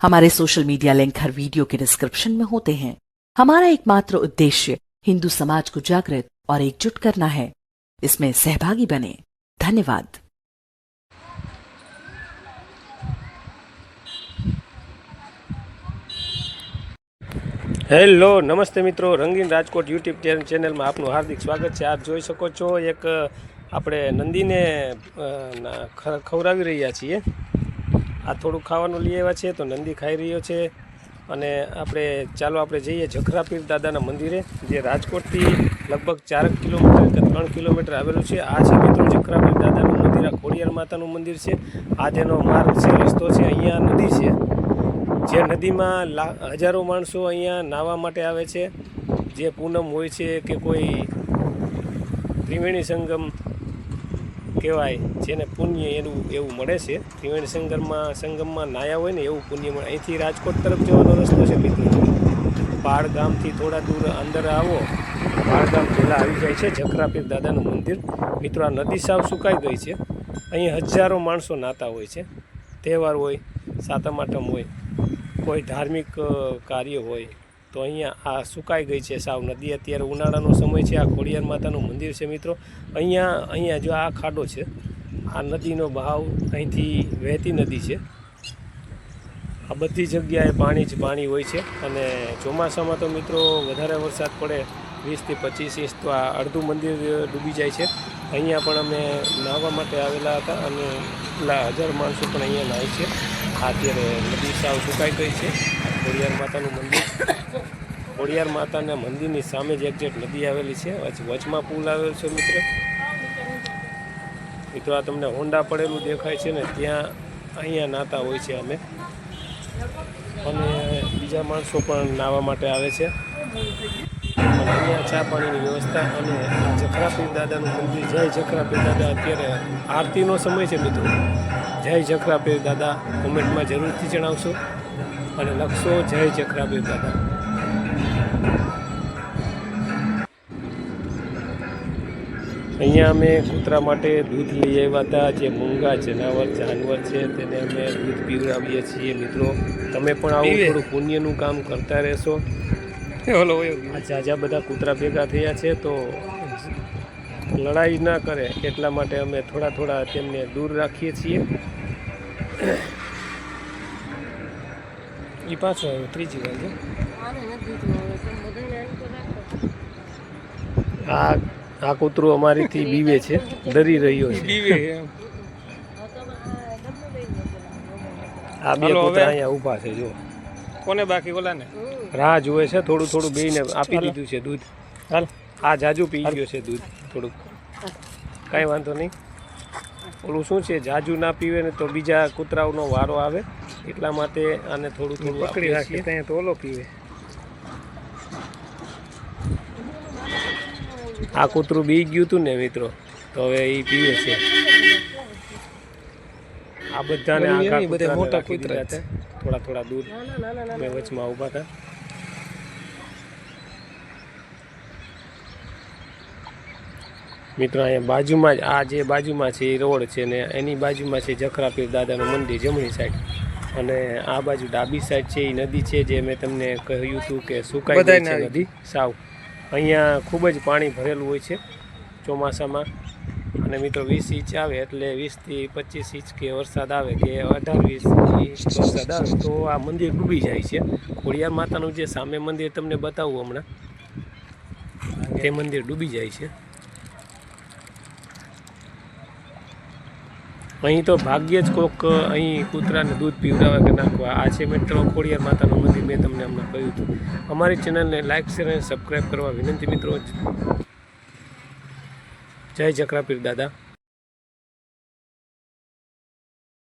हमारे social media link हर video के डिस्क्रिप्शन में होते हैं हमारा एकमात्र उद्देश्य हिंदू समाज को जागृत और एकजुट करना है इसमें सहभागी बने धन्यवाद હેલો નમસ્તે મિત્રો રંગીન રાજકોટ યુટ્યુબ ચેન- ચેનલમાં આપનું હાર્દિક સ્વાગત છે આપ જોઈ શકો છો એક અ, આપણે નંદીને અ, ના- ખ- ખવડાવી રહ્યા છીએ આ થોડું ખાવાનું લઈ આવ્યા છે, તો નંદી ખાઈ રહ્યો છે. અને આપણે ચાલો આપણે જઈએ જખરાપીર દાદાના મંદિરે, જે રાજકોટથી લગભગ ચાર કિલોમીટર કે ત્રણ કિલોમીટર આવેલું છે. આ છે મિત્રો જખરાપીર દાદાનું મંદિર, આ ખોડિયાર માતાનું મંદિર છે. આ તેનો માર્ગ છે, રસ્તો છે, અહીંયા નદી છે. જે નદીમાં હજારો માણસો અહીંયા નાહવા માટે આવે છે. જે પૂનમ હોય છે કે કોઈ ત્રિવેણી સંગમ કહેવાય, જેને પુણ્ય એનું એવું મળે છે. ત્રિવેણી સંગમમાં સંગમમાં નાયા હોય ને એવું પુણ્ય મળે અહીંથી રાજકોટ તરફ જવાનો રસ્તો છે, મિત્રો. પાળ ગામથી થોડા દૂર અંદર આવો. પાળગામ પહેલાં આવી જાય છે, જખરાપીર દાદાનું મંદિર. મિત્રો, આ નદી સાવ સુકાઈ ગઈ છે. અહીં હજારો માણસો નાતા હોય છે. તહેવાર હોય, સાતમ આઠમ હોય, કોઈ ધાર્મિક કાર્ય હોય તો અહીંયા આ સુકાઈ ગઈ છે સાવ નદી. અત્યારે ઉનાળાનો સમય છે. આ ખોડિયાર માતાનું મંદિર છે મિત્રો. અહીંયા અહીંયા જો આ ખાડો છે, આ નદીનો બહાવ અહીંથી વહેતી નદી છે. આ બધી જગ્યાએ પાણી જ પાણી હોય છે. અને ચોમાસામાં તો મિત્રો વધારે વરસાદ પડે વીસથી પચીસ ઇંચ, તો આ અડધું મંદિર ડૂબી જાય છે. અહીંયા પણ અમે નાહવા માટે આવેલા હતા અને એટલા હજાર માણસો પણ અહીંયા નાહી છે. અત્યારે નદી સાવ સુકાઈ ગઈ છે. ખોડિયાર માતાનું મંદિર. ખોડિયાર માતાના મંદિરની સામે જ એક્ઝેક્ટ નદી આવેલી છે. વચમાં પુલ આવેલો છે મિત્ર. મિત્રો, આ તમને હોન્ડા પડેલું દેખાય છે ને, ત્યાં અહીંયા નાતા હોય છે અમે. અને બીજા માણસો પણ નાહવા માટે આવે છે. અહીંયા ચા પાણીની વ્યવસ્થા અને જખરાપીર દાદાનું મંદિર. જય જખરાપીર દાદા. અત્યારે આરતીનો સમય છે મિત્રો. જય જખરાપીર દાદા કોમેન્ટમાં જરૂરથી જણાવશો અને લખશો જય જખરાપીર દાદા. અહીંયા અમે કૂતરા માટે દૂધ લઈ આવ્યા હતા જે મૂંગા જનાવર જાનવર છે તેને અમે દૂધ પીવડાવીએ છીએ. મિત્રો તમે પણ આવું થોડું પુણ્યનું કામ કરતા રહેશો. આ ઝાઝા બધા કૂતરા ભેગા થયા છે તો લડાઈ ના કરે એટલા માટે અમે થોડા થોડા તેમને દૂર રાખીએ છીએ. એ પાછો આવ્યો ત્રીજી વાર આ આ કૂતરું અમારીથી બીવે છે ડરી રહ્યો છે. આ બે કૂતરા અહીંયા ઊભા છે જો. કોને બાકી ઓલા ને રાહ જુએ છે થોડું થોડું બેયને આપી દીધું છે દૂધ. હાલ. આ જાજુ પી ગયો છે દૂધ થોડુંક. કાંઈ વાંધો નહીં. ઓલું શું છે જાજુ ના પીવે ને તો બીજા કૂતરાઓનો વારો આવે એટલા માટે આને થોડું થોડું પકડી રાખીએ ત્યાં તો ઓલો પીવે. આ કૂતરું બી ગયું હતું ને મિત્રો તો હવે એ પીવે છે. આ બધાને આખા બધા મોટા કૂતરા છે. થોડા થોડા દૂર મેં વચમાં ઊભા હતા મિત્રો અહીંયા બાજુમાં જ આ જે બાજુમાં છે એ રોડ છે ને એની બાજુમાં છે જખરાપીર દાદાનું મંદિર જમણી સાઈડ. અને આ બાજુ ડાબી સાઈડ છે એ નદી છે જે મેં તમને કહ્યું હતું કે સુકાઈ ગઈ છે નદી. સાવ. અહીંયા ખૂબ જ પાણી ભરેલું હોય છે ચોમાસામાં. અને મિત્રો વીસ ઇંચ આવે એટલે વીસથી પચીસ ઇંચ કે વરસાદ આવે કે અઢાર વીસ ઇંચ વરસાદ આવે તો આ મંદિર ડૂબી જાય છે. ખોડિયાર માતાનું જે સામે મંદિર તમને બતાવું હમણાં તે મંદિર ડૂબી જાય છે. અહીં તો ભાગ્યે જ કોક અહીં કૂતરાને દૂધ પીવડાવવા કે નાખવા. આ છે મિત્રો ખોડિયાર માતાનું મંદિર, મેં તમને હમણાં કહ્યું હતું. અમારી ચેનલને લાઇક શેર અને સબસ્ક્રાઈબ કરવા વિનંતી મિત્રો. જય જકરાપીર દાદા.